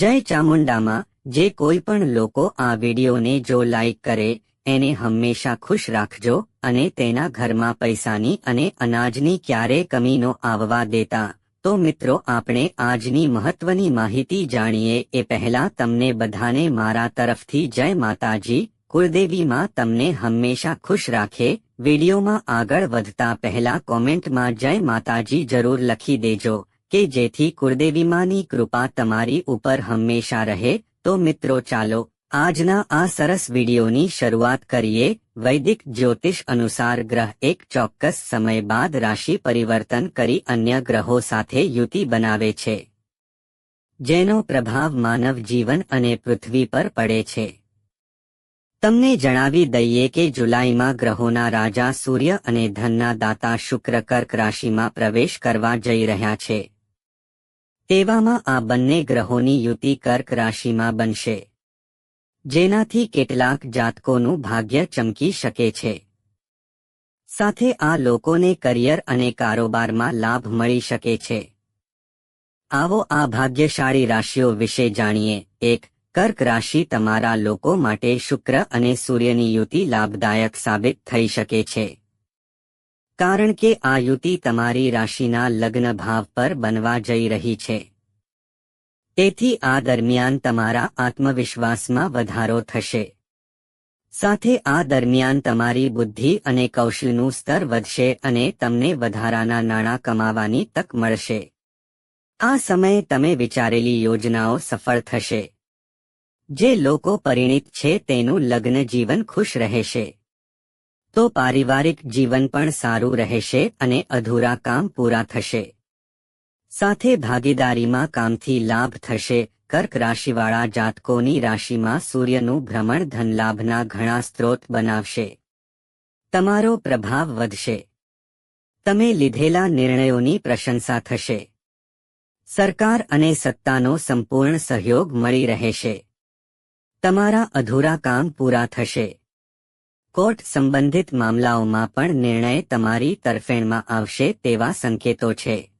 જય ચામુંડામાં જે કોઈ પણ લોકો આ વિડીયોને જો લાઈક કરે, એને હંમેશા ખુશ રાખજો અને તેના ઘરમાં પૈસાની અને અનાજની ક્યારે કમીનો આવવા દેતા. તો મિત્રો, આપણે આજની મહત્વની માહિતી જાણીએ. એ પહેલા તમને બધાને મારા તરફથી જય માતાજી. કુળદેવીમાં તમને હંમેશા ખુશ રાખે. વિડીયોમાં આગળ વધતા પહેલા કોમેન્ટમાં જય માતાજી જરૂર લખી દેજો. કે જેથી કુળદેવીમાની કૃપા તમારી ઉપર હંમેશા રહે, તો મિત્રો ચાલો આજના આ સરસ વિડીયોની શરૂઆત કરીએ. વૈદિક જ્યોતિષ અનુસાર ગ્રહ એક ચોક્કસ સમય બાદ રાશિ પરિવર્તન કરી અન્ય ગ્રહો સાથે યુતિ બનાવે છે, જેનો પ્રભાવ માનવ જીવન અને પૃથ્વી પર પડે છે. તમને જણાવી દઈએ કે જુલાઈમાં ગ્રહોના રાજા સૂર્ય અને ધનના દાતા શુક્ર કર્ક રાશિમાં પ્રવેશ કરવા જઈ રહ્યા છે. તેવામાં આ બંને ગ્રહોની યુતિ કર્ક રાશિમાં બનશે. જેનાથી કેટલાક જાતકોનું ભાગ્ય ચમકી શકે છે. સાથે આ લોકોને કરિયર અને કારોબારમાં લાભ મળી શકે છે. આવો આ ભાગ્યશાળી રાશિઓ વિશે જાણીએ. એક, કર્ક રાશિ તમારા લોકો માટે શુક્ર અને સૂર્યની યુતિ લાભદાયક સાબિત થઈ શકે છે. કારણ કે આ યુતિ તમારી રાશિના લગ્ન ભાવ પર બનવા જઈ રહી છે. તેથી આ દરમિયાન તમારા આત્મવિશ્વાસમાં વધારો થશે. સાથે આ દરમિયાન તમારી બુદ્ધિ અને કૌશલનું સ્તર વધશે અને તમને વધારાના નાણાં કમાવાની તક મળશે. આ સમયે તમે વિચારેલી યોજનાઓ સફળ થશે. જે લોકો પરિણિત છે તેનું લગ્ન જીવન ખુશ રહેશે. તો પારિવારિક જીવન પણ સારું રહેશે અને અધૂરા કામ પૂરા થશે. સાથે ભાગીદારીમાં કામથી લાભ થશે. કર્ક રાશિવાળા જાતકોની રાશિમાં સૂર્યનું ભ્રમણ ધનલાભના ઘણા સ્ત્રોત બનાવશે. તમારો પ્રભાવ વધશે. તમે લીધેલા નિર્ણયોની પ્રશંસા થશે. સરકાર અને સત્તાનો સંપૂર્ણ સહયોગ મળી રહેશે. તમારા અધૂરા કામ પૂરા થશે. કોર્ટ સંબંધિત મામલાઓમાં પણ નિર્ણય તમારી તરફેણમાં આવશે તેવા સંકેતો છે.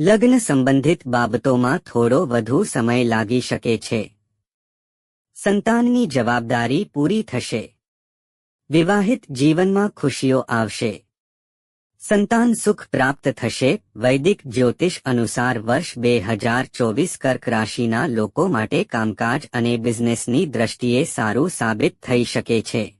લગ્ન સંબંધિત બાબતોમાં થોડો વધુ સમય લાગી શકે છે. સંતાનની જવાબદારી પૂરી થશે. વિવાહિત જીવનમાં ખુશીઓ આવશે. સંતાન સુખ પ્રાપ્ત થશે. વૈદિક જ્યોતિષ અનુસાર વર્ષ બે હજાર ચોવીસ કર્ક રાશિના લોકો માટે કામકાજ અને બિઝનેસની દ્રષ્ટિએ સારું સાબિત થઈ શકે છે.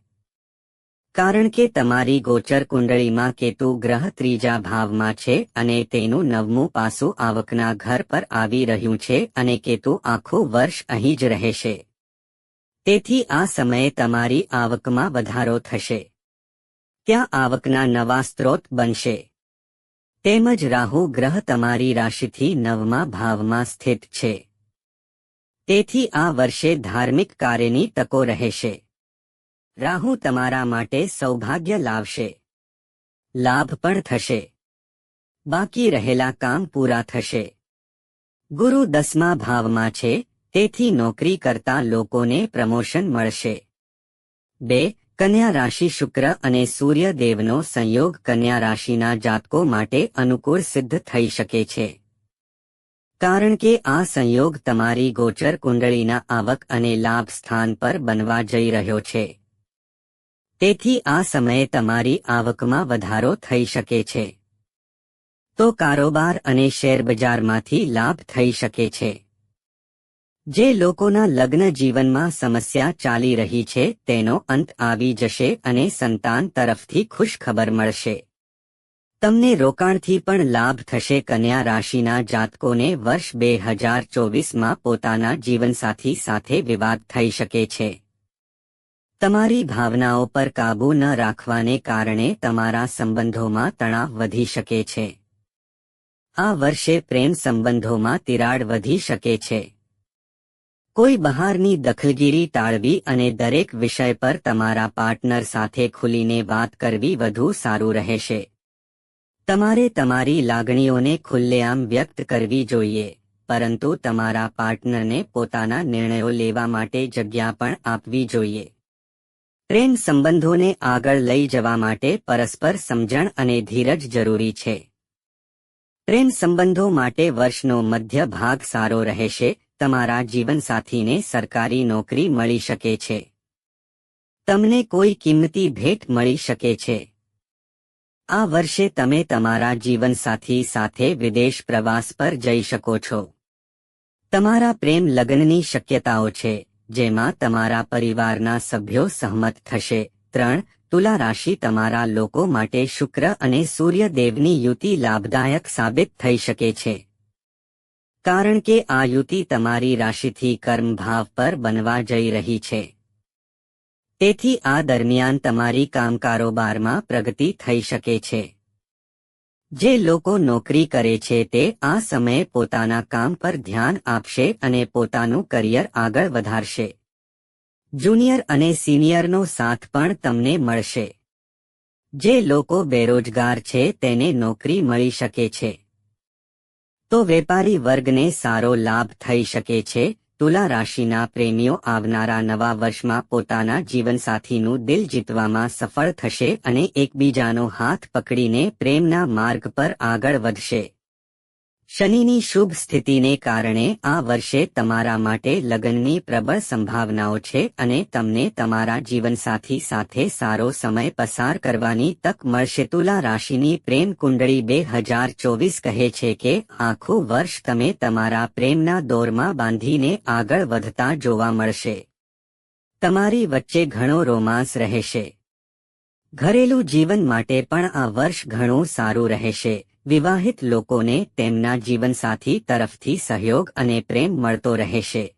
કારણ કે તમારી ગોચર કુંડળીમાં કેતુ ગ્રહ ત્રીજા ભાવમાં છે અને તેનું નવમું પાસું આવકના ઘર પર આવી રહ્યું છે અને કેતુ આખું વર્ષ અહીં જ રહેશે. તેથી આ સમયે તમારી આવકમાં વધારો થશે. ત્યાં આવકના નવા સ્ત્રોત બનશે? તેમજ રાહુ ગ્રહ તમારી રાશિથી નવમા ભાવમાં સ્થિત છે. તેથી આ વર્ષે ધાર્મિક કાર્યની તકો રહેશે. રાહુ તમારા માટે સૌભાગ્ય લાવશે. લાભ પણ થશે. બાકી રહેલા કામ પૂરા થશે. ગુરુ દસમા ભાવમાં છે, તેથી નોકરી કરતા લોકોને પ્રમોશન મળશે. બે, કન્યા રાશિ શુક્ર અને સૂર્યદેવનો સંયોગ કન્યા રાશિના જાતકો માટે અનુકૂળ સિદ્ધ થઈ શકે છે. કારણ કે આ સંયોગ તમારી ગોચર કુંડળીના આવક અને લાભ સ્થાન પર બનવા જઈ રહ્યો છે. તેથી આ સમયે તમારી આવકમાં વધારો થઈ શકે છે. તો કારોબાર અને શેરબજારમાંથી લાભ થઈ શકે છે. જે લોકોના લગ્ન જીવનમાં સમસ્યા ચાલી રહી છે, તેનો અંત આવી જશે અને સંતાન તરફથી ખુશ ખબર મળશે. તમને રોકાણથી પણ લાભ થશે. કન્યા રાશિના જાતકોને વર્ષ બે હજાર ચોવીસમાં પોતાના જીવનસાથી સાથે વિવાદ થઈ શકે છે. તમારી ભાવનાઓ પર કાબૂ ન રાખવાને કારણે તમારા સંબંધોમાં તણાવ વધી શકે છે. આ વર્ષે પ્રેમ સંબંધોમાં તિરાડ વધી શકે છે. કોઈ બહારની દખલગીરી ટાળવી અને દરેક વિષય પર તમારા પાર્ટનર સાથે ખુલીને વાત કરવી વધુ સારું રહેશે. તમારે તમારી લાગણીઓને ખુલ્લેઆમ વ્યક્ત કરવી જોઈએ, પરંતુ તમારા પાર્ટનરને પોતાના નિર્ણયો લેવા માટે જગ્યા પણ આપવી જોઈએ. પ્રેમ સંબંધોને આગળ લઈ જવા માટે પરસ્પર સમજણ અને ધીરજ જરૂરી છે. પ્રેમ સંબંધો માટે વર્ષનો મધ્ય ભાગ સારો રહેશે, તમારા જીવનસાથીને સરકારી નોકરી મળી શકે છે. તમને કોઈ કિંમતી ભેટ મળી શકે છે. આ વર્ષે તમે તમારા જીવનસાથી સાથે વિદેશ પ્રવાસ પર જઈ શકો છો. તમારા પ્રેમ લગ્નની શક્યતાઓ છે. જેમાં તમારા પરિવારના સભ્યો સહમત થશે. ત્રણ, તુલા રાશિ તમારા લોકો માટે શુક્ર અને સૂર્યદેવની યુતિ લાભદાયક સાબિત થઈ શકે છે. કારણ કે આ યુતિ તમારી રાશિથી કર્મભાવ પર બનવા જઈ રહી છે. તેથી આ દરમિયાન તમારી કામ કારોબારમાં પ્રગતિ થઈ શકે છે. જે લોકો નોકરી કરે છે તે આ સમયે પોતાના કામ પર ધ્યાન આપશે અને પોતાનું કરિયર આગળ વધારશે. જુનિયર અને સિનિયરનો સાથ પણ તમને મળશે. જે લોકો બેરોજગાર છે તેને નોકરી મળી શકે છે. તો વેપારી વર્ગને સારો લાભ થઈ શકે છે તુલા રાશિના પ્રેમીઓ આવનારા નવા વર્ષમાં પોતાના જીવનસાથીનું દિલ જીતવામાં સફળ થશે અને એકબીજાનો હાથ પકડીને પ્રેમના માર્ગ પર આગળ વધશે. શનિની શુભ સ્થિતિને કારણે આ વર્ષે તમારા માટે લગ્નની પ્રબળ સંભાવનાઓ છે અને તમને તમારા જીવનસાથી સાથે સારો સમય પસાર કરવાની તક મળશે. તુલા રાશિની પ્રેમ કુંડળી બે હજાર ચોવીસ કહે છે કે, આખું વર્ષ તમે તમારા પ્રેમના દોરમાં બાંધીને આગળ વધતા જોવા મળશે. તમારી વચ્ચે ઘણો રોમાંસ રહેશે. ઘરેલું જીવન માટે પણ આ વર્ષ ઘણું સારું રહેશે. વિવાહિત લોકોને તેમના જીવનસાથી તરફથી સહયોગ અને પ્રેમ મળતો રહેશે.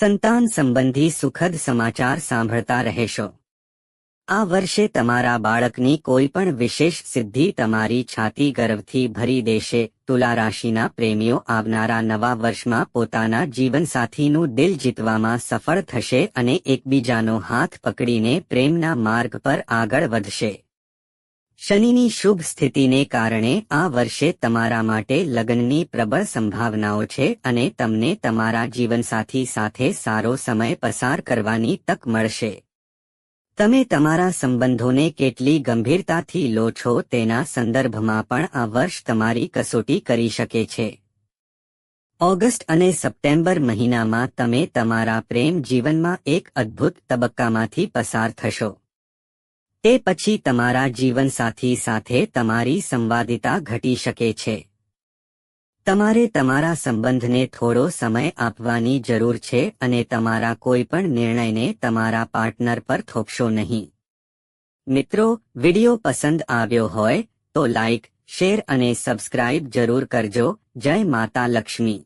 સંતાન સંબંધી સુખદ સમાચાર સાંભળતા રહેશો. આ વર્ષે તમારા બાળકની કોઈ પણ વિશેષ સિદ્ધિ તમારી છાતી ગર્વથી ભરી દેશે. તુલા રાશિના પ્રેમીઓ આવનારા નવા વર્ષમાં પોતાના જીવનસાથીનું દિલ જીતવામાં સફળ થશે અને એકબીજાનો હાથ પકડીને પ્રેમના માર્ગ પર આગળ વધશે. શનિની શુભ સ્થિતિને કારણે આ વર્ષે તમારા માટે લગ્નની પ્રબળ સંભાવનાઓ છે અને તમને તમારા જીવનસાથી સાથે સારો સમય પસાર કરવાની તક મળશે. તમે તમારા સંબંધોને કેટલી ગંભીરતાથી લો છો તેના સંદર્ભમાં પણ આ વર્ષ તમારી કસોટી કરી શકે છે. ઓગસ્ટ અને સપ્ટેમ્બર મહિનામાં તમે તમારા પ્રેમ જીવનમાં એક અદ્ભુત તબક્કામાંથી પસાર થશો. તે પછી તમારા જીવનસાથી સાથે તમારી સંવાદિતા ઘટી શકે છે. તમારે તમારા સંબંધને થોડો સમય આપવાની જરૂર છે અને તમારા કોઈપણ નિર્ણયને તમારા પાર્ટનર પર થોપશો નહીં. મિત્રો, વિડિયો પસંદ આવ્યો હોય તો લાઇક શેર અને સબસ્ક્રાઇબ જરૂર કરજો. જય માતા લક્ષ્મી.